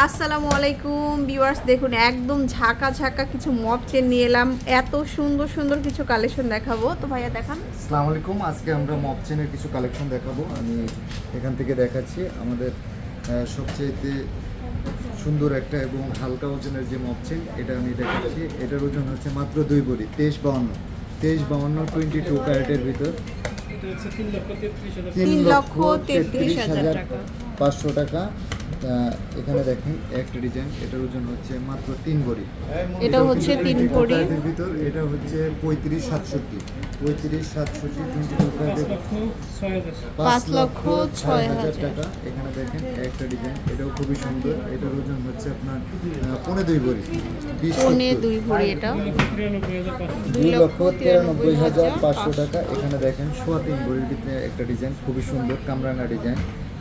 আসসালামু আলাইকুম ভিউয়ার্স দেখুন একদম ঝাঁকা ঝাঁকা কিছু মপ চেন নিয়ে এলাম। এত সুন্দর সুন্দর কিছু কালেকশন দেখাবো। তো ভাইয়া দেখান। আসসালামু আলাইকুম আজকে আমরা মপ চেনের কিছু কালেকশন দেখাবো। আমি এখান থেকে দেখাচ্ছি আমাদের আহ, সবচেয়েতে সুন্দর একটা এবং হালকা ওজনের যে মপ চেন এটা আমি দেখাচ্ছি। এটার ওজন হচ্ছে মাত্র দুই বড়ি তেইশ বাউন্ন। তেইশ বাউন্ন টোয়েন্টি টু ক্যারেটের ভিতর। তিন লক্ষ তেত্রিশ হাজার। পাঁচশো টাকা। আহ, এখানে দেখেন একটা ডিজাইন এটার ওজন হচ্ছে মাত্র তিন বড়ি। এটা হচ্ছে তিন ভরি। এর ভিতর এটা হচ্ছে পঁয়ত্রিশ সাতষট্টি। পঁয়ত্রিশ সাতষট্টি টোয়েন্টি টু পাঁচ লক্ষ ছয় হাজার। টাকা। এখানে দেখেন একটা ডিজাইন এটাও খুবই সুন্দর। এটার ওজন হচ্ছে আপনার আহ, পৌনে দুই ভরি বিশ পনে। দুই ভরি এটা। দুই লক্ষ তিরানব্বই হাজার পাঁচশো। টাকা। এখানে দেখেন সোয়া তিন ভরির ভিতরে একটা ডিজাইন খুবই সুন্দর কামরানা ডিজাইন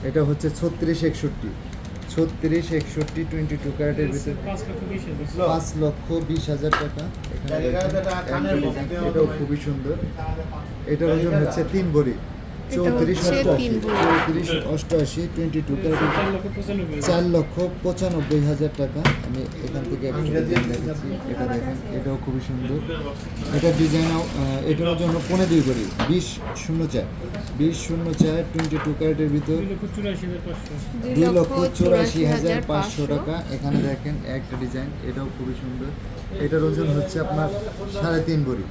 এটা হচ্ছে ছত্রিশ একষট্টি। ছত্রিশ একষট্টি টোয়েন্টি টু ক্যারেটের ভিতরে। পাঁচ লক্ষ বিশ হাজার। টাকা। এখানে এটাও খুবই সুন্দর। এটার ওজন হচ্ছে তিন ভরি চৌত্রিশ চৌত্রিশ অষ্টআশি টোয়েন্টি টু চার লক্ষ পঁচানব্বই হাজার। চার লক্ষ পঁচানব্বই হাজার টাকা। আমি এখান থেকে ডিজাইন এটা দেখেন এটাও খুবই সুন্দর। এটা ডিজাইনও এটার জন্য পনে দুই করি বিশ শূন্য চার। বিশ শূন্য চার টোয়েন্টি টু ক্যারেটের ভিতর দুই লক্ষ চুরাশি হাজার পাঁচশো। লক্ষ চুরাশি হাজার পাঁচশো। টাকা। এখানে দেখেন একটা ডিজাইন এটাও খুবই সুন্দর। এটার ওজন হচ্ছে আপনার সাড়ে তিন ভরি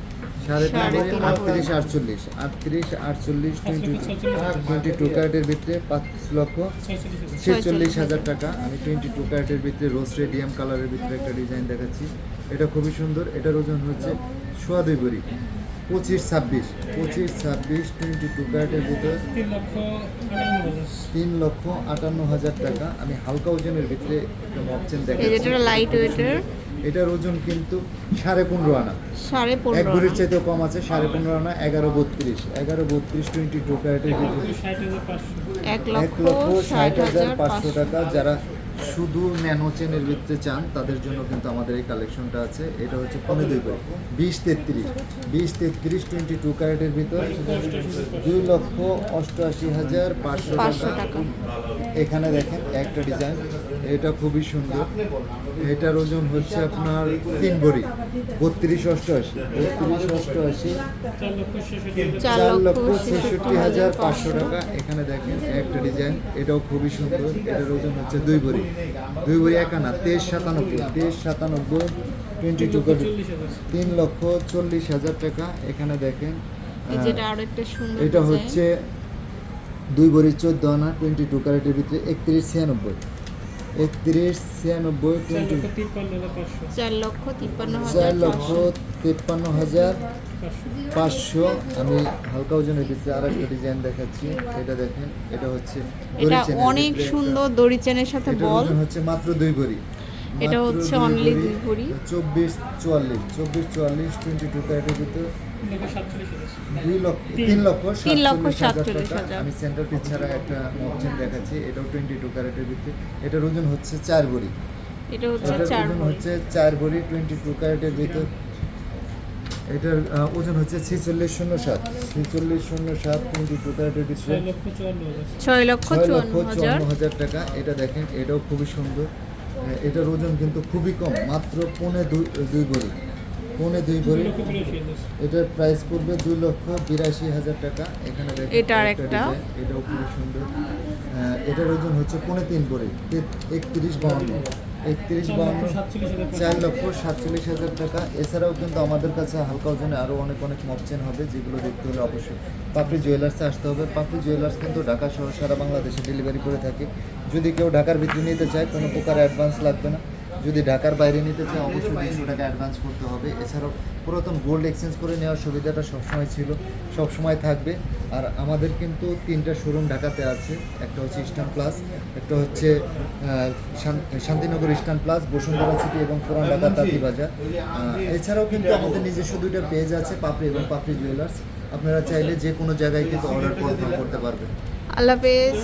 সাড়ে তিন আটত্রিশ আটচল্লিশ আটত্রিশ আটচল্লিশ টোয়েন্টি টোয়েন্টি টু ক্যারেটের ভিতরে পাঁচ লক্ষ। ছেচল্লিশ হাজার টাকা। আমি টোয়েন্টি টু ক্যারেটের ভিতরে রোজ রেডিয়াম কালারের ভিতরে একটা ডিজাইন দেখাচ্ছি। এটা খুবই সুন্দর। এটার ওজন হচ্ছে সোয়া দুই ভরি পঁচিশ ছাব্বিশ। পঁচিশ ছাব্বিশ টোয়েন্টি টু ক্যারেটের ভিতরে তিন লক্ষ আটান্ন হাজার। টাকা। আমি হালকা ওজনের ভিতরে একটা মপচেন দেখাচ্ছি। লাইট ওয়েটের এটার ওজন কিন্তু সাড়ে পনেরো আনা। সাড়ে এক ভরির চাইতেও কম আছে সাড়ে পনেরো আনা এগারো বত্রিশ। এগারো বত্রিশ টোয়েন্টি টু ক্যারেটের ভিতরে। ষাট এক লক্ষ ষাট হাজার পাঁচশো। টাকা যারা শুধু ন্যানো চেনের ভিতরে চান তাদের জন্য কিন্তু আমাদের এই কালেকশনটা আছে। এটা হচ্ছে পনেরো দুই করে। বিশ তেত্রিশ। বিশ তেত্রিশ টোয়েন্টি টু ক্যারেটের ভিতর দুই লক্ষ অষ্টআশি হাজার পাঁচশো টাকা। এখানে দেখেন একটা ডিজাইন। এটা খুবই সুন্দর। এটার ওজন হচ্ছে আপনার তিন ভরি। বত্রিশ অষ্টআশি। বত্রিশ অষ্টআশি। চার লক্ষ ছেষট্টি হাজার পাঁচশো টাকা। এখানে দেখেন একটা ডিজাইন। এটাও খুবই সুন্দর। এটার ওজন হচ্ছে দুই ভরি। দুই ভরি একানা তেইশ সাতানব্বই। তেইশ সাতানব্বই টোয়েন্টি টু চল্লিশ তিন লক্ষ চল্লিশ হাজার টাকা। এখানে দেখেন এটা হচ্ছে দুই ভরি চোদ্দ আনা টোয়েন্টি টু ক্যারেটের ভিতরে একত্রিশ ছিয়ানব্বই। একত্রিশ ছিয়ানব্বই চার টোয়েন্টি লক্ষ তিপ্পান্ন পাঁচশো। চার লক্ষ তিপ্পান্ন হাজার পাঁচশো। পাঁচশো। আমি হালকা ওজনের ভিতরে আর একটা ডিজাইন দেখাচ্ছি। এটা দেখেন এটা হচ্ছে এটা অনেক সুন্দর দড়ি চেনের সাথে বল। হচ্ছে মাত্র দুই ভরি এটা হচ্ছে ভরি, দুই ভরি। চব্বিশ চুয়াল্লিশ চব্বিশ চুয়াল্লিশ টোয়েন্টি টু ক্যারেটের ভিতরে তিন লক্ষ সাতচল্লিশ হাজার দুই লক্ষ তিন লক্ষ তিন লক্ষ সাতচল্লিশ হাজার সাতচল্লিশ টাকা। হাজার। আমি সেন্টার পিস ছাড়া একটা অপশন দেখাচ্ছি এটাও টোয়েন্টি টু ক্যারেটের ভিতরে। এটার ওজন হচ্ছে চার ভরি। এটা হচ্ছে চার ভরি। হচ্ছে চার ভরি টোয়েন্টি টু ক্যারেটের ভিতর। এটার ওজন হচ্ছে ছেচল্লিশ শূন্য সাত। ছেচল্লিশ শূন্য সাত টোয়েন্টি টু ক্যারেটের ভিতরে। ছয় লক্ষ চুয়ান্ন হাজার টাকা। এটা দেখেন এটাও খুবই সুন্দর। এটার ওজন কিন্তু খুবই কম মাত্র পৌনে দুই দুই ভরি পৌনে দুই ভরি। এটার প্রাইস পড়বে দুই লক্ষ বিরাশি হাজার টাকা। এখানে দেখেন এটা একটা। এটাও খুবই সুন্দর। এটার ওজন হচ্ছে পৌনে তিন ভরি। একত্রিশ বাউন্ন। একত্রিশ বাউন্ন লক্ষ সাতচল্লিশ হাজার চার লক্ষ সাতচল্লিশ হাজার টাকা। এছাড়াও কিন্তু আমাদের কাছে হালকা ওজনে আরও অনেক অনেক মপচেন হবে যেগুলো দেখতে হলে অবশ্যই। পাপড়ি জুয়েলার্সে আসতে হবে। পাপড়ি জুয়েলার্স কিন্তু ঢাকা সহ সারা বাংলাদেশে ডেলিভারি করে থাকে। যদি কেউ ঢাকার ভিতরে নিতে চায় কোনো প্রকার অ্যাডভান্স লাগবে না। যদি ঢাকার বাইরে নিতে চায় অবশ্যই দুশো টাকা অ্যাডভান্স করতে হবে। এছাড়াও পুরাতন গোল্ড এক্সচেঞ্জ করে নেওয়ার সুবিধাটা সবসময় ছিল সবসময় থাকবে। আর আমাদের কিন্তু তিনটা শোরুম ঢাকাতে আছে একটা হচ্ছে ইস্টার্ন প্লাস একটা হচ্ছে Shantinagar eastern plus Bashundhara city এবং পুরান ঢাকা তাঁতিবাজার আহ, এছাড়াও কিন্তু আমাদের নিজস্ব দুইটা পেজ আছে পাপড়ি এবং পাপড়ি জুয়েলার্স আপনারা চাইলে যে কোনো জায়গায় কিন্তু অর্ডার কনফার্ম করতে পারবেন। আল্লাহ হাফেজ।